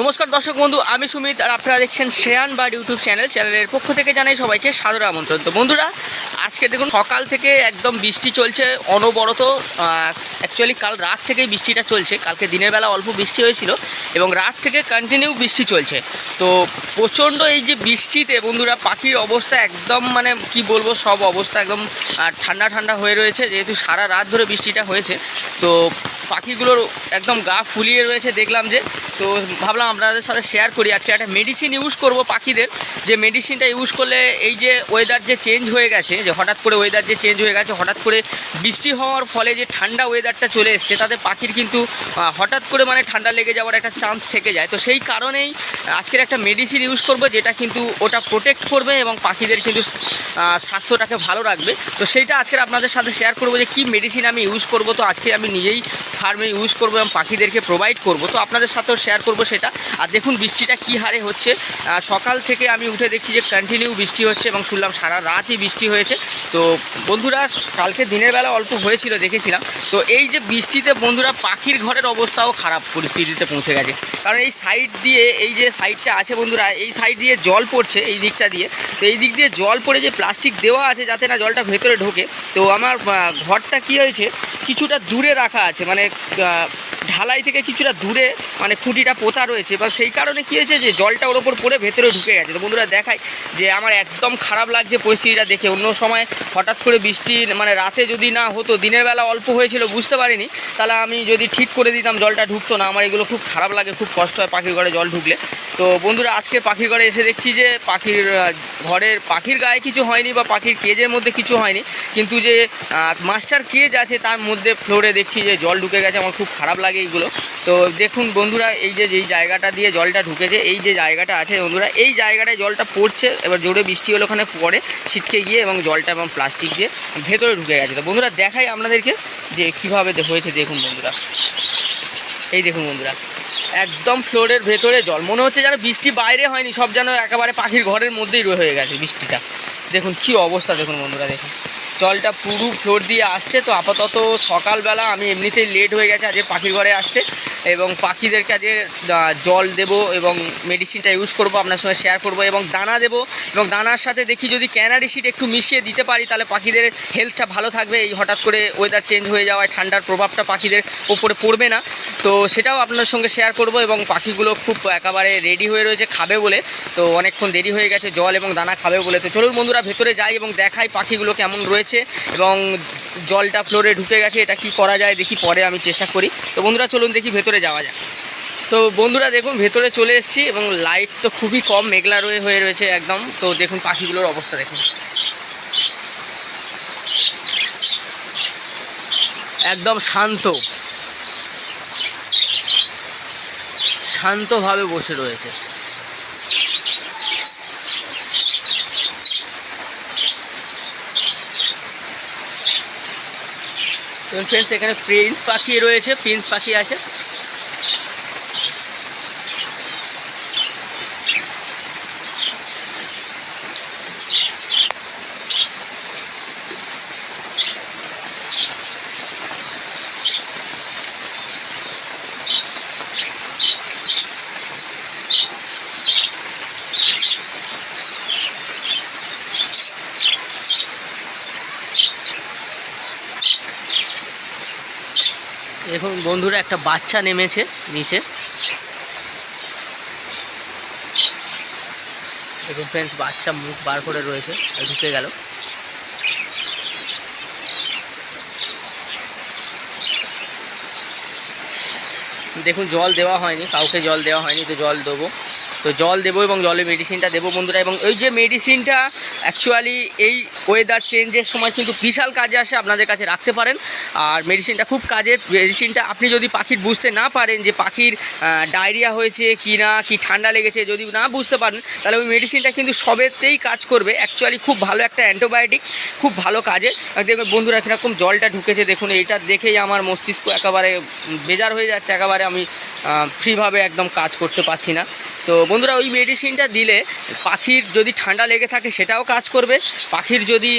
নমস্কার দর্শক বন্ধু, আমি সুমিত আর আপনারা দেখছেন শ্রেয়ান বা ইউটিউব চ্যানেল, চ্যানেলের পক্ষ থেকে জানাই সবাইকে সাদর আমন্ত্রণ। তো বন্ধুরা, আজকে দেখুন, সকাল থেকে একদম বৃষ্টি চলছে, অনবরত অ্যাকচুয়ালি কাল রাত থেকেই বৃষ্টিটা চলছে, কালকে দিনের বেলা অল্প বৃষ্টি হয়েছিল, এবং রাত থেকে কন্টিনিউ বৃষ্টি চলছে। তো প্রচণ্ড এই যে বৃষ্টিতে, বন্ধুরা, পাখির অবস্থা একদম মানে কি বলব, সব অবস্থা একদম ঠান্ডা ঠান্ডা হয়ে রয়েছে, যেহেতু সারা রাত ধরে বৃষ্টিটা হয়েছে, তো পাখিগুলোর একদম গা ফুলিয়ে রয়েছে, দেখলাম যে। তো ভাবলাম আপনাদের সাথে শেয়ার করি। আজকে একটা মেডিসিন ইউজ করব পাখিদের। যে মেডিসিনটা ইউজ করলে এই যে ওয়েদার যে চেঞ্জ হয়ে গেছে, যে হঠাৎ করে ওয়েদার যে চেঞ্জ হয়ে গেছে, হঠাৎ করে বৃষ্টি হওয়ার ফলে যে ঠান্ডা ওয়েদারটা চলে এসছে, তাতে পাখির কিন্তু হঠাৎ করে মানে ঠান্ডা লেগে যাওয়ার একটা চান্স থেকে যায়। তো সেই কারণেই আজকের একটা মেডিসিন ইউজ করব, যেটা কিন্তু ওটা প্রোটেক্ট করবে এবং পাখিদের কিন্তু স্বাস্থ্যটাকে ভালো রাখবে। তো সেইটা আজকের আপনাদের সাথে শেয়ার করব যে কী মেডিসিন আমি ইউজ করব। তো আজকে আমি নিজেই ফার্মে ইউজ করব এবং পাখিদেরকে প্রোভাইড করব। তো আপনাদের সাথেও শেয়ার করব সেটা। আর দেখুন, বৃষ্টিটা কী হারে হচ্ছে। সকাল থেকে আমি উঠে দেখছি যে কন্টিনিউ বৃষ্টি হচ্ছে এবং শুনলাম সারা রাতই বৃষ্টি হয়েছে। তো বন্ধুরা, কালকে দিনের বেলা অল্প হয়েছিল, দেখেছিলাম। তো এই যে বৃষ্টিতে বন্ধুরা, পাখির ঘরের অবস্থাও খারাপ পরিস্থিতিতে পৌঁছে গেছে। কারণ এই সাইড দিয়ে, এই যে সাইডটা আছে বন্ধুরা, এই সাইড দিয়ে জল পড়ছে, এই দিকটা দিয়ে। তো এই দিক দিয়ে জল পড়ে যে প্লাস্টিক দেওয়া আছে যাতে না জলটা ভেতরে ঢোকে। তো আমার ঘরটা কি হয়েছে, কিছুটা দূরে রাখা আছে। মানে ঢালাই থেকে কিছুটা দূরে মানে খুঁটিটা পোতা রয়েছে, বা সেই কারণে কী হয়েছে যে জলটা ওর ওপর পড়ে ভেতরে ঢুকে গেছে। তো বন্ধুরা দেখাই যে আমার একদম খারাপ লাগছে পরিস্থিতিটা দেখে। অন্য সময় হঠাৎ করে বৃষ্টি মানে রাতে যদি না হতো, দিনের বেলা অল্প হয়েছিল, বুঝতে পারিনি। তাহলে আমি যদি ঠিক করে দিতাম জলটা ঢুকতো না, আমার এগুলো খুব খারাপ লাগে, খুব কষ্ট হয় পাখির ঘরে জল ঢুকলে। তো বন্ধুরা আজকে পাখির ঘরে এসে দেখছি যে পাখির ঘরের পাখির গায়ে কিছু হয়নি বা পাখির কেজের মধ্যে কিছু হয়নি। কিন্তু যে মাস্টার কেজ আছে তার মধ্যে ফ্লোরে দেখছি যে জল ঢুকে গেছে, আমার খুব খারাপ লাগে এইগুলো। তো দেখুন বন্ধুরা, এই যে যেই জায়গাটা দিয়ে জলটা ঢুকেছে, এই যে জায়গাটা আছে বন্ধুরা, এই জায়গাটায় জলটা পড়ছে, এবার জোরে বৃষ্টি হলে ওখানে পড়ে, ছিটকে গিয়ে এবং জলটা এবং প্লাস্টিক দিয়ে ভেতরে ঢুকে গেছে। তো বন্ধুরা, দেখাই আপনাদেরকে যে কীভাবে হয়েছে, দেখুন বন্ধুরা। এই দেখুন বন্ধুরা, একদম ফ্লোরের ভেতরে জল। মনে হচ্ছে যেন বৃষ্টি বাইরে হয়নি, সব যেন একেবারে পাখির ঘরের মধ্যেই রয়ে হয়ে গেছে বৃষ্টিটা। দেখুন কি অবস্থা, দেখুন বন্ধুরা, দেখুন। জলটা পুরো ফ্লোর দিয়ে আসছে, তো আপাতত সকালবেলা আমি এমনিতেই লেট হয়ে গেছে আজকে পাখির ঘরে আসতে। এবং পাখিদেরকে আজকে জল দেবো এবং মেডিসিনটা ইউজ করব, আপনার সঙ্গে শেয়ার করব এবং দানা দেবো। এবং দানার সাথে দেখি যদি ক্যানারি সিট একটু মিশিয়ে দিতে পারি, তাহলে পাখিদের হেলথটা ভালো থাকবে। এই হঠাৎ করে ওয়েদার চেঞ্জ হয়ে যাওয়ায় ঠান্ডার প্রভাবটা পাখিদের ওপরে পড়বে না। তো সেটাও আপনার সঙ্গে শেয়ার করব এবং পাখিগুলো খুব একেবারে রেডি হয়ে রয়েছে, খাবে বলে। তো অনেকক্ষণ দেরি হয়ে গেছে, জল এবং দানা খাবে বলে। তো চলুন বন্ধুরা, ভেতরে যাই এবং দেখাই পাখিগুলো কেমন রয়েছে। এবং জলটা ফ্লোরে ঢুকে গেছে, এটা কি করা যায় দেখি পরে আমি চেষ্টা করি। তো বন্ধুরা, চলুন দেখি ভেতরে যাওয়া যাক। তো বন্ধুরা, দেখুন ভেতরে চলে এসেছি এবং লাইট তো খুবই কম, মেঘলা রয়ে, হয়ে রয়েছে একদম। তো দেখুন পাখিগুলোর অবস্থা, দেখুন। একদম শান্ত। শান্তভাবে বসে রয়েছে। ফ্রেন্ডস এখানে প্রিন্স পাখি রয়েছে প্রিন্স পাখি আছে এখন বন্ধুরা একটা বাচ্চা নেমেছে নিচে। দেখুন ফ্রেন্ডস বাচ্চা মুখ বার করে রয়েছে, ঢুকে গেল। দেখুন, জল দেওয়া হয়নি, কাউকে জল দেওয়া হয়নি, তো জল দেবো। তো জল দেবো এবং জলে মেডিসিনটা দেবো বন্ধুরা। এবং ওই যে মেডিসিনটা অ্যাকচুয়ালি এই ওয়েদার চেঞ্জের সময় কিন্তু বিশাল কাজে আসে আপনাদের কাছে রাখতে পারেন। আর মেডিসিনটা খুব কাজের। মেডিসিনটা আপনি যদি পাখির বুঝতে না পারেন যে পাখির ডায়রিয়া হয়েছে কি না, কি ঠান্ডা লেগেছে যদি না বুঝতে পারেন, তাহলে ওই মেডিসিনটা কিন্তু সবেতেই কাজ করবে। অ্যাকচুয়ালি খুব ভালো একটা অ্যান্টিবায়োটিক খুব ভালো কাজে। দেখুন বন্ধুরা কীরকম জলটা ঢুকেছে। দেখুন এইটা দেখেই আমার মস্তিষ্ক একেবারে বেজার হয়ে যাচ্ছে। একেবারে আমি ফ্রিভাবে একদম কাজ করতে পারছি না। তো বন্ধুরা ওই মেডিসিনটা দিলে পাখির যদি ঠান্ডা লেগে থাকে সেটাও কাজ করবে, পাখির যদি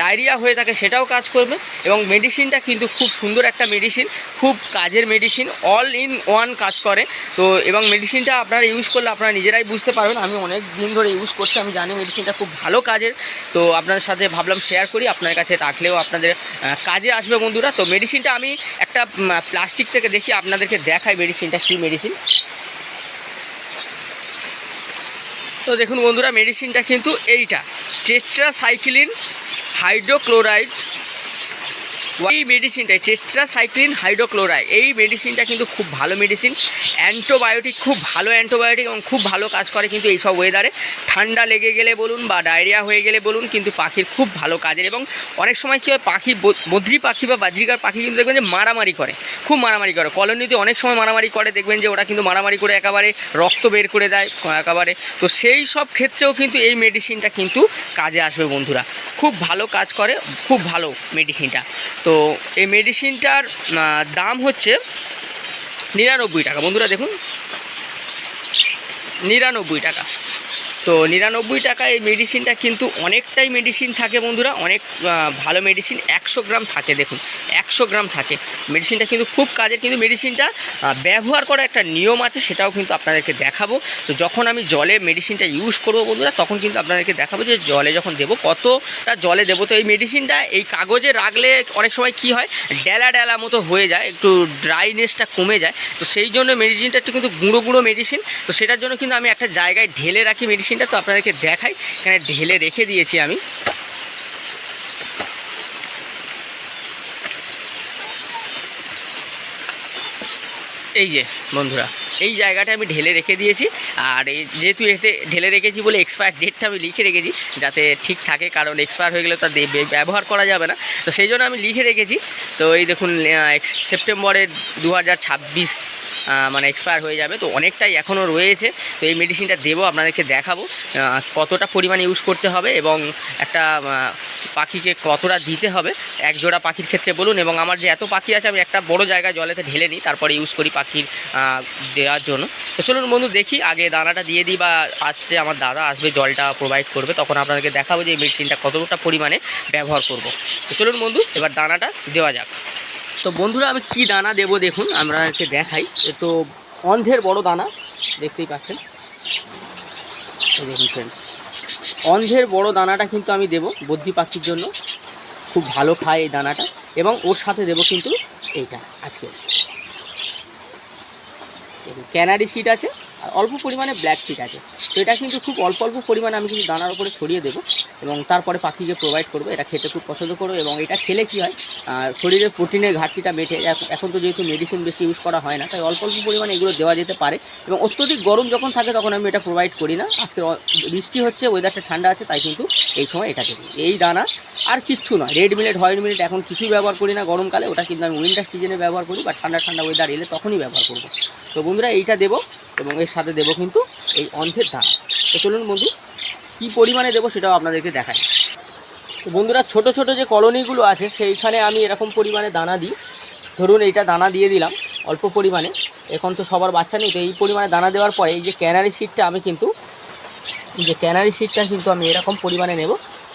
ডায়রিয়া হয়ে থাকে সেটাও কাজ করবে এবং মেডিসিনটা কিন্তু খুব সুন্দর একটা মেডিসিন খুব কাজের মেডিসিন অল ইন ওয়ান কাজ করে। তো এবং মেডিসিনটা আপনারা ইউজ করলে আপনারা নিজেরাই বুঝতে পারবেন। আমি অনেক দিন ধরে ইউজ করছি, আমি জানি মেডিসিনটা খুব ভালো কাজের। তো আপনাদের সাথে ভাবলাম শেয়ার করি, আপনার কাছে রাখলেও আপনাদের কাজে আসবে বন্ধুরা। তো মেডিসিনটা আমি একটা প্লাস্টিক থেকে দেখি, আপনাদেরকে দেখাই মেডিসিনটা কী মেডিসিন তো দেখুন বন্ধুরা মেডিসিনটা কিন্তু এইটা টেট্রাসাইক্লিন হাইড্রোক্লোরাইড এই মেডিসিনটা টেট্রাসাইক্লিন হাইড্রোক্লোরাইড এই মেডিসিনটা কিন্তু খুব ভালো মেডিসিন অ্যান্টোবায়োটিক খুব ভালো অ্যান্টোবায়োটিক এবং খুব ভালো কাজ করে কিন্তু এইসব ওয়েদারে ঠান্ডা লেগে গেলে বলুন বা ডায়রিয়া হয়ে গেলে বলুন কিন্তু পাখির খুব ভালো কাজের এবং অনেক সময় কী হয়, পাখি বদ্রি পাখি বা বাজরিকার পাখি কিন্তু দেখবেন যে মারামারি করে। খুব মারামারি করে। কলোনিতে অনেক সময় মারামারি করে, দেখবেন যে ওরা কিন্তু মারামারি করে একেবারে রক্ত বের করে দেয়, একেবারে। তো সেই সব ক্ষেত্রেও কিন্তু এই মেডিসিনটা কিন্তু কাজে আসবে বন্ধুরা। খুব ভালো কাজ করে, খুব ভালো মেডিসিনটা তো এই মেডিসিনটার দাম হচ্ছে নিরানব্বই টাকা। বন্ধুরা দেখুন নিরানব্বই টাকা। তো নিরানব্বই টাকা এই মেডিসিনটা কিন্তু অনেকটাই মেডিসিন থাকে বন্ধুরা, অনেক ভালো মেডিসিন একশো গ্রাম থাকে, দেখুন, একশো গ্রাম থাকে। মেডিসিনটা কিন্তু খুব কাজের, কিন্তু মেডিসিনটা ব্যবহার করার একটা নিয়ম আছে, সেটাও কিন্তু আপনাদেরকে দেখাবো। তো যখন আমি জলে মেডিসিনটা ইউজ করব বন্ধুরা, তখন কিন্তু আপনাদেরকে দেখাবো যে জলে যখন দেবো, কতটা জলে দেবো। তো এই মেডিসিনটা এই কাগজে রাখলে অনেক সময় কি হয়, ডেলা ডেলা মতো হয়ে যায়, একটু ড্রাইনেসটা কমে যায়। তো সেই জন্য মেডিসিনটা একটু কিন্তু গুঁড়ো গুঁড়ো মেডিসিন তো সেটার জন্য কিন্তু আমি একটা জায়গায় ঢেলে রাখি মেডিসিনটা তো আপনাদেরকে দেখাই। এখানে ঢেলে রেখে দিয়েছি আমি। এই যে, বন্ধুরা, এই জায়গাটা আমি ঢেলে রেখে দিয়েছি। আর এই যেহেতু এতে ঢেলে রেখেছি বলে এক্সপায়ার ডেটটা আমি লিখে রেখেছি, যাতে ঠিক থাকে, কারণ এক্সপায়ার হয়ে গেলে তো আর দে- বে- ব্যবহার করা যাবে না। তো সেই জন্য আমি লিখে রেখেছি। তো এই দেখুন সেপ্টেম্বরের দু হাজার ছাব্বিশ মানে এক্সপায়ার হয়ে যাবে। তো অনেকটাই এখনও রয়েছে। তো এই মেডিসিনটা দেবো, আপনাদেরকে দেখাবো কতটা পরিমাণে ইউজ করতে হবে এবং একটা পাখিকে কতটা দিতে হবে। এক জোড়া পাখির ক্ষেত্রে বলুন এবং আমার যে এত পাখি আছে, আমি একটা বড় জায়গায় জলেতে ঢেলে নিই, তারপরে ইউজ করি পাখির দেওয়ার জন্য। তো চলুন বন্ধু, দেখি, আগে দানাটা দিয়ে দিই বা আসছে, আমার দাদা আসবে, জলটা প্রোভাইড করবে, তখন আপনাদেরকে দেখাবো যে এই মেডিসিনটা কতটা পরিমাণে ব্যবহার করব। তো চলুন বন্ধু, এবার দানাটা দেওয়া যাক। তো বন্ধুরা, আমি কি দানা দেব দেখুন আপনাদেরকে দেখাই। তো অন্ধের বড় দানা, দেখতেই পাচ্ছেন। দেখুন ফ্রেন্ডস অন্ধের বড় দানাটা কিন্তু আমি দেব বদ্ধি পাখির জন্য। খুব ভালো খায় এই দানাটা, এবং ওর সাথে দেব কিন্তু এইটা আজকে। ক্যানারি সিট আছে। অল্প পরিমাণে ব্ল্যাক সিট আছে। তো এটা কিন্তু খুব অল্প অল্প পরিমাণে আমি কিন্তু দানার উপরে ছড়িয়ে দেবো এবং তারপরে পাখিকে প্রোভাইড করব, এটা খেতে খুব পছন্দ করব এবং এটা খেলে কী হয় শরীরে প্রোটিনের ঘাটতিটা মেটে এখন তো যেহেতু মেডিসিন বেশি ইউজ করা হয় না, তাই অল্প অল্প পরিমাণে এগুলো দেওয়া যেতে পারে এবং অত্যধিক গরম যখন থাকে তখন আমি এটা প্রোভাইড করি না। আজকে বৃষ্টি হচ্ছে ওয়েদারটা ঠান্ডা আছে, তাই কিন্তু এই সময় এটা দেবো। এই দানা আর কিচ্ছু নয় রেড মিলেট হোয়াইট মিলেট এখন কিছুই ব্যবহার করি না গরমকালে, ওটা কিন্তু আমি উইন্টার সিজনে ব্যবহার করি বা ঠান্ডা ঠান্ডা ওয়েদার এলে তখনই ব্যবহার করব। তো বন্ধুরা এইটা দেবো এবং এর সাথে দেবো কিন্তু এই অন্ধের দানা তো চলুন বন্ধু, কী পরিমাণে দেবো সেটাও আপনাদেরকে দেখাই। তো বন্ধুরা, ছোট ছোট যে কলোনিগুলো আছে, সেইখানে আমি এরকম পরিমাণে দানা দিই। ধরুন এইটা দানা দিয়ে দিলাম, অল্প পরিমাণে। এখন তো সবার বাচ্চা নেই, তো এই পরিমাণে দানা দেওয়ার পরে এই যে ক্যানারি সিটটা আমি কিন্তু যে ক্যানারি সিটটা কিন্তু আমি এরকম পরিমাণে নেব,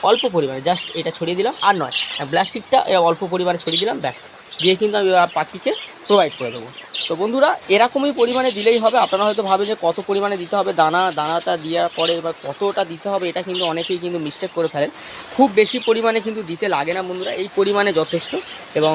অল্প পরিমাণে জাস্ট এটা ছড়িয়ে দিলাম, আর নয়। ব্ল্যাক সিটটা অল্প পরিমাণে ছড়িয়ে দিলাম, ব্যাস। দিয়ে কিন্তু আমি পাখিকে প্রোভাইড করে দেবো। তো বন্ধুরা, এরকমই পরিমাণে দিলেই হবে। আপনারা হয়তো ভাবে যে কত পরিমাণে দিতে হবে। দানা, দানাটা দেওয়ার পরে এবার কতটা দিতে হবে, এটা কিন্তু অনেকেই কিন্তু মিস্টেক করে ফেলেন। খুব বেশি পরিমাণে কিন্তু দিতে লাগে না বন্ধুরা। এই পরিমাণে যথেষ্ট এবং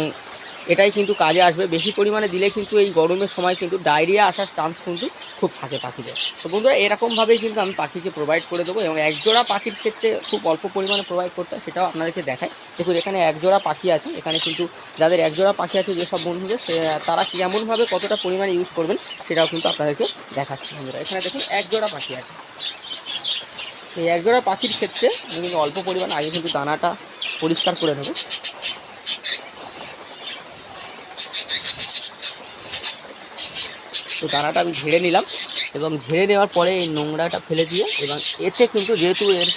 এটাই কিন্তু কাজে আসবে। বেশি পরিমাণে দিলে কিন্তু এই গরমের সময় কিন্তু ডায়রিয়া আসার চান্স কিন্তু খুব থাকে পাখিদের। তো বন্ধুরা, এরকমভাবেই কিন্তু আমি পাখিকে প্রোভাইড করে দেবো এবং একজোড়া পাখির ক্ষেত্রে খুব অল্প পরিমাণে প্রোভাইড করতে সেটাও আপনাদেরকে দেখাই। দেখুন, এখানে একজোড়া পাখি আছে, এখানে কিন্তু যাদের একজোড়া পাখি আছে যেসব বন্ধুদের তারা কেমনভাবে কতটা পরিমাণে ইউজ করবেন, সেটাও কিন্তু আপনাদেরকে দেখাচ্ছি বন্ধুরা। এখানে দেখুন, একজোড়া পাখি আছে। এই একজোড়া পাখির ক্ষেত্রে আমি কিন্তু অল্প পরিমাণে আগে কিন্তু দানাটা পরিষ্কার করে নেব। তো দানাটা আমি ঝেড়ে নিলাম এবং ঝেড়ে নেওয়ার পরে এই নোংরাটা ফেলে দিয়ে এবং এতে কিন্তু যেহেতু এর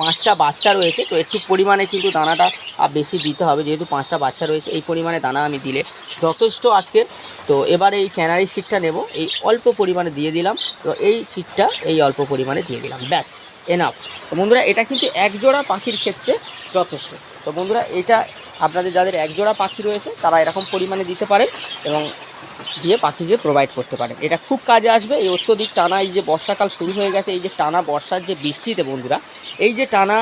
পাঁচটা বাচ্চা রয়েছে, তো একটু পরিমাণে কিন্তু দানাটা বেশি দিতে হবে, যেহেতু পাঁচটা বাচ্চা রয়েছে, এই পরিমাণে দানা আমি দিলে যথেষ্ট আজকে। তো এবার এই ক্যানারি সিটটা নেব, এই অল্প পরিমাণে দিয়ে দিলাম, তো এই সিটটা এই অল্প পরিমাণে দিয়ে দিলাম, ব্যাস এনাফ তো বন্ধুরা, এটা কিন্তু একজোড়া পাখির ক্ষেত্রে যথেষ্ট। তো বন্ধুরা, এটা আপনাদের যাদের একজোড়া পাখি রয়েছে, তারা এরকম পরিমাণে দিতে পারে এবং দিয়ে পাখিকে প্রোভাইড করতে পারেন। এটা খুব কাজে আসবে। এই অত্যধিক টানা এই যে বর্ষাকাল শুরু হয়ে গেছে, এই যে টানা বর্ষার যে বৃষ্টিতে বন্ধুরা, এই যে টানা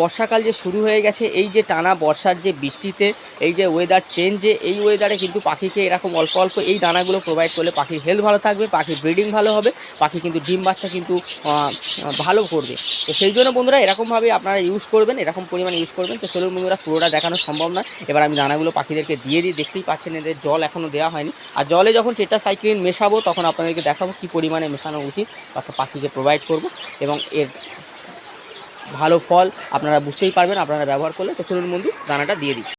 বর্ষাকাল যে শুরু হয়ে গেছে, এই যে টানা বর্ষার যে বৃষ্টিতে, এই যে ওয়েদার চেঞ্জে এই ওয়েদারে কিন্তু পাখিকে এরকম অল্প অল্প এই দানাগুলো প্রোভাইড করলে পাখির হেলথ ভালো থাকবে, পাখির ব্রিডিং ভালো হবে, পাখি কিন্তু ডিম বাচ্চা কিন্তু ভালো করবে। তো সেই জন্য বন্ধুরা এরকমভাবে আপনারা ইউজ করবেন, এরকম পরিমাণে ইউজ করবেন। তো চলুন বন্ধুরা, পুরোটা দেখানো সম্ভব না এবার আমি দানাগুলো পাখিদেরকে দিয়ে দিই। দেখতেই পাচ্ছেন এদের জল এখনও দেওয়া হয়নি। আর জলে যখন টেট্রাসাইক্লিন মেশাবো, তখন আপনাদেরকে দেখাবো কী পরিমাণে মেশানো উচিত। অর্থাৎ পাখিকে প্রোভাইড করব এবং এর ভালো ফল আপনারা বুঝতেই পারবেন, আপনারা ব্যবহার করলে। তো চলুন বন্ধু, দানাটা দিয়ে দিই।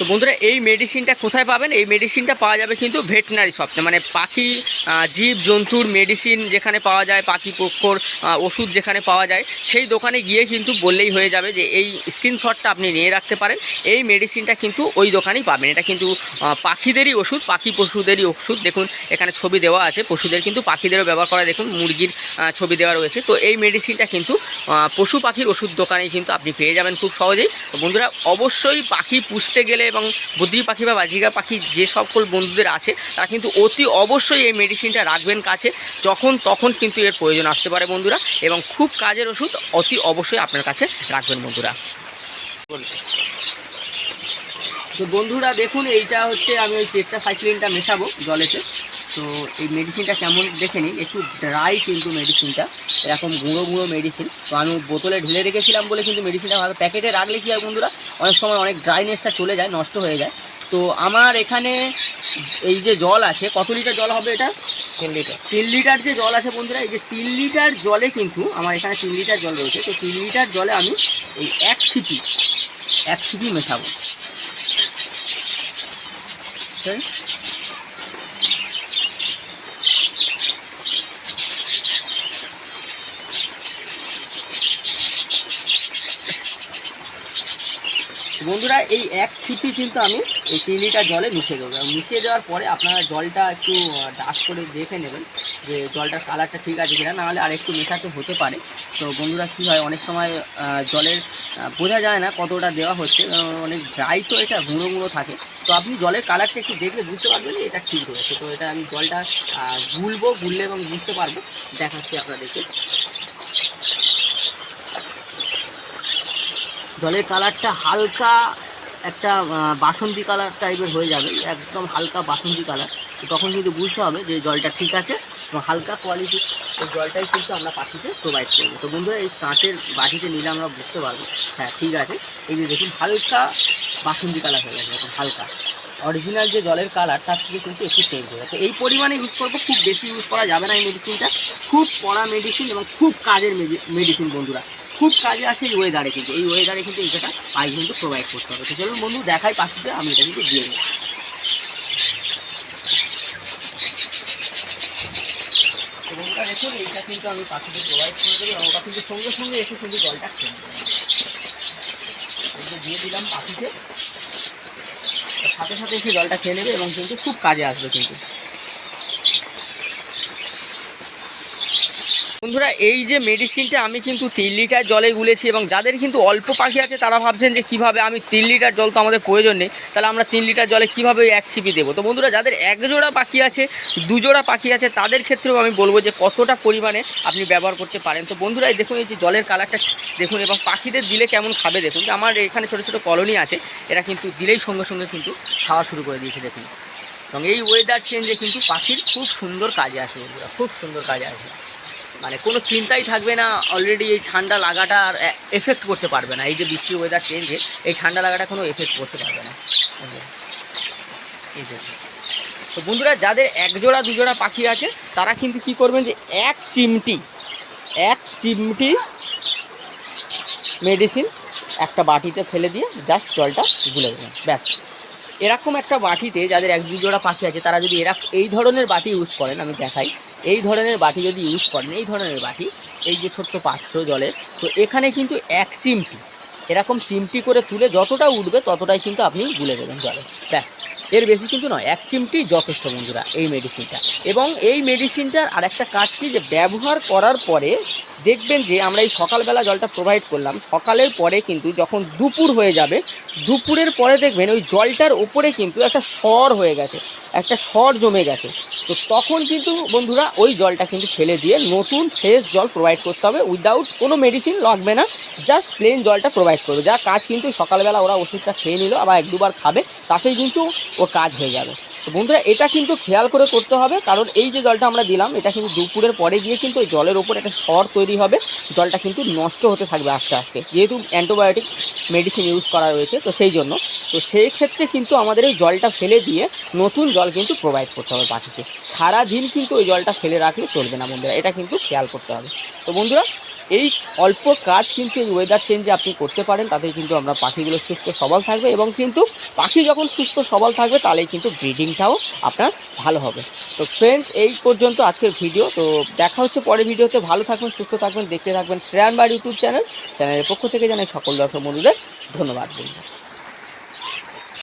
তো বন্ধুরা, এই মেডিসিনটা কোথায় পাবেন? এই মেডিসিনটা পাওয়া যাবে কিন্তু ভেটেনারি শপে মানে পাখি জীব, জন্তুর মেডিসিন যেখানে পাওয়া যায়, পাখি, পক্ষর ওষুধ যেখানে পাওয়া যায়, সেই দোকানে গিয়ে কিন্তু বললেই হয়ে যাবে যে এই স্ক্রিনশটটা আপনি নিয়ে রাখতে পারেন। এই মেডিসিনটা কিন্তু ওই দোকানেই পাবেন। এটা কিন্তু পাখিদেরই ওষুধ, পাখি পশুদেরই ওষুধ। দেখুন, এখানে ছবি দেওয়া আছে। পশুদের কিন্তু পাখিদেরও ব্যবহার করা দেখুন, মুরগির ছবি দেওয়া রয়েছে। তো এই মেডিসিনটা কিন্তু পশু পাখির ওষুধ দোকানেই কিন্তু আপনি পেয়ে যাবেন খুব সহজেই। বন্ধুরা, অবশ্যই পাখি পুষতে গেলে এবং বুদ্ধি পাখি বা বাজিকা পাখি যে সকল বন্ধুদের আছে, তারা কিন্তু অতি অবশ্যই এই মেডিসিনটা রাখবেন কাছে, যখন তখন কিন্তু এর প্রয়োজন আসতে পারে বন্ধুরা, এবং খুব কাজের ওষুধ অতি অবশ্যই আপনার কাছে রাখবেন বন্ধুরা। তো বন্ধুরা দেখুন এইটা হচ্ছে আমি ওই টেট্টা সাইক্লিনটা মেশাবো জলেতে। তো এই মেডিসিনটা কেমন দেখে নিন একটু ড্রাই কিন্তু মেডিসিনটা এরকম গুঁড়ো গুঁড়ো মেডিসিন তো আমি বোতলে ঢেলে রেখেছিলাম বলে কিন্তু মেডিসিনটা ভালো প্যাকেটে রাখলে কী হয় বন্ধুরা অনেক সময় অনেক ড্রাইনেসটা চলে যায় নষ্ট হয়ে যায়। তো আমার এখানে এই যে জল আছে কত লিটার জল হবে এটা? তিন লিটার। তিন লিটার যে জল আছে বন্ধুরা এই যে তিন লিটার জলে কিন্তু আমার এখানে তিন লিটার জল রয়েছে তো তিন লিটার জলে আমি এই এক সিপি এক সিপি মেশাবো। বন্ধুরা, এই এক ছিপি কিন্তু আমি এই তিন লিটার জলে মিশিয়ে দেবো। মিশিয়ে দেওয়ার পরে আপনারা জলটা একটু ডাক করে দেখে নেবেন যে জলটার কালারটা ঠিক আছে কিনা। নাহলে আর একটু মেশাতে হতে পারে। তো বন্ধুরা কী হয়, অনেক সময় জলের বোঝা যায় না কতটা দেওয়া হচ্ছে অনেক ড্রাই তো এটা গুঁড়ো গুঁড়ো থাকে। তো আপনি জলের কালারটা একটু দেখলে বুঝতে পারবেন এটা ঠিক রয়েছে তো এটা আমি জলটা গুলবো, গুললে এবং বুঝতে পারব। দেখাচ্ছি আপনাদেরকে। জলের কালারটা হালকা একটা বাসন্তী কালার টাইপের হয়ে যাবে, একদম হালকা বাসন্তী কালার তো তখন কিন্তু বুঝতে হবে যে জলটা ঠিক আছে এবং হালকা কোয়ালিটির এই জলটাই কিন্তু আমরা পাখিতে প্রোভাইড করব। তো বন্ধুরা, এই কাঁচের বাটিতে নিলে আমরা বুঝতে পারব হ্যাঁ ঠিক আছে। এই যে দেখুন, হালকা বাসন্তী কালার হয়ে গেছে এখন হালকা। অরিজিনাল যে জলের কালার তার থেকে কিন্তু একটু চেঞ্জ হয়ে গেছে। এই পরিমাণে ইউজ করব, খুব বেশি ইউজ করা যাবে না এই মেডিসিনটা খুব পড়া মেডিসিন এবং খুব কাজের মেডিসিন বন্ধুরা। খুব কাজে আসে এই ওয়েদারে কিন্তু, এই ওয়েদারে কিন্তু এইটা পাখি কিন্তু প্রোভাইড করতে হবে। তো চলুন বন্ধু, দেখাই পাখিতে আমি এটা কিন্তু দিয়ে দেবো তো বন্ধুরা দেখুন এইটা কিন্তু আমি পাখিদের প্রোভাইড করে দেবো এবং ওটা কিন্তু সঙ্গে সঙ্গে এসে কিন্তু জলটা খেয়ে নেবে। দিয়ে দিলাম পাখিকে, সাথে সাথে এসে জলটা খেয়ে নেবে এবং কিন্তু খুব কাজে আসবে কিন্তু। বন্ধুরা, এই যে মেডিসিনটা আমি কিন্তু তিন লিটার জলে গুলেছি এবং যাদের কিন্তু অল্প পাখি আছে, তারা ভাবছেন যে কীভাবে আমি তিন লিটার জল তো আমাদের প্রয়োজন নেই, তাহলে আমরা তিন লিটার জলে কীভাবে এক সিপি দেবো? তো বন্ধুরা, যাদের এক জোড়া পাখি আছে দুজোড়া পাখি আছে, তাদের ক্ষেত্রেও আমি বলব যে কতটা পরিমাণে আপনি ব্যবহার করতে পারেন। তো বন্ধুরা দেখুন এই যে জলের কালারটা দেখুন এবং পাখিদের দিলে কেমন খাবে দেখুন। যে আমার এখানে ছোটো ছোটো কলোনি আছে, এরা কিন্তু দিলেই সঙ্গে সঙ্গে কিন্তু খাওয়া শুরু করে দিয়েছে দেখুন। এবং এই ওয়েদার চেঞ্জে কিন্তু পাখির খুব সুন্দর কাজে আসে বন্ধুরা, খুব সুন্দর কাজে আসে। মানে কোনো চিন্তাই থাকবে না অলরেডি এই ঠান্ডা লাগাটা আর এফেক্ট করতে পারবে না। এই যে বৃষ্টির ওয়েদার চেঞ্জে এই ঠান্ডা লাগাটা কোনো এফেক্ট করতে পারবে না। তো বন্ধুরা, যাদের এক জোড়া দুজোড়া পাখি আছে, তারা কিন্তু কি করবেন যে, এক চিমটি এক চিমটি মেডিসিন একটা বাটিতে ফেলে দিয়ে জাস্ট জলটা গুলে দেবেন ব্যাস। এরকম একটা বাটিতে যাদের এক দু জোড়া পাখি আছে, তারা যদি এরা, এই ধরনের বাটি ইউজ করেন, আমি দেখাই। এই ধরনের বাটি যদি ইউজ করেন, এই ধরনের বাটি, এই যে ছোট্ট পাত্র জলের, তো এখানে কিন্তু এক চিমটি, এরকম চিমটি করে তুলে যতটা উঠবে ততটাই কিন্তু আপনি গুলে দেবেন জলে, ব্যাস। এর বেশি কিন্তু নয়, এক চিমটি যথেষ্ট বন্ধুরা, এই মেডিসিনটা এবং এই মেডিসিনটার আর একটা কাজ কি, যে ব্যবহার করার পরে দেখবেন যে আমরা এই সকালবেলা জলটা প্রোভাইড করলাম, সকালের পরে কিন্তু যখন দুপুর হয়ে যাবে, দুপুরের পরে দেখবেন ওই জলটার ওপরে কিন্তু একটা স্বর হয়ে গেছে, একটা স্বর জমে গেছে। তো তখন কিন্তু বন্ধুরা ওই জলটা কিন্তু ফেলে দিয়ে নতুন ফ্রেশ জল প্রোভাইড করতে হবে উইদাউট কোনো মেডিসিন লাগবে না জাস্ট প্লেন জলটা প্রোভাইড করবে। যা কাজ কিন্তু সকালবেলা ওরা ওষুধটা খেয়ে নিল, আবার এক দুবার খাবে, তাতেই কিন্তু ওর কাজ হয়ে যাবে। তো বন্ধুরা, এটা কিন্তু খেয়াল করে করতে হবে, কারণ এই যে জলটা আমরা দিলাম, এটা কিন্তু দুপুরের পরে গিয়ে কিন্তু ওই জলের ওপর একটা স্বর তৈরি হবে, জলটা কিন্তু নষ্ট হতে থাকবে আস্তে আস্তে। যেহেতু অ্যান্টিবায়োটিক মেডিসিন ইউজ করা রয়েছে, তো সেই জন্য। তো সেই ক্ষেত্রে কিন্তু আমাদের ওই জলটা ফেলে দিয়ে নতুন জল কিন্তু প্রোভাইড করতে হবে পাখিকে। সারাদিন কিন্তু ওই জলটা ফেলে রাখলে চলবে না বন্ধুরা, এটা কিন্তু খেয়াল করতে হবে। তো বন্ধুরা এই অল্প কাজ কিন্তু এই ওয়েদার চেঞ্জে আপনি করতে পারেন তাতে কিন্তু আমরা পাখিগুলো সুস্থ সবল থাকবে এবং কিন্তু পাখি যখন সুস্থ সবল থাকবে, তাহলেই কিন্তু ব্রিডিংটাও আপনার ভালো হবে। তো ফ্রেন্ডস এই পর্যন্ত আজকের ভিডিও তো দেখা হচ্ছে পরের ভিডিওতে ভালো থাকবেন, সুস্থ থাকবেন, দেখতে থাকবেন শ্রেয়ান বাড়ি ইউটিউব চ্যানেল। চ্যানেলের পক্ষ থেকে জানাই সকল দর্শক বন্ধুদের ধন্যবাদ। বন্ধু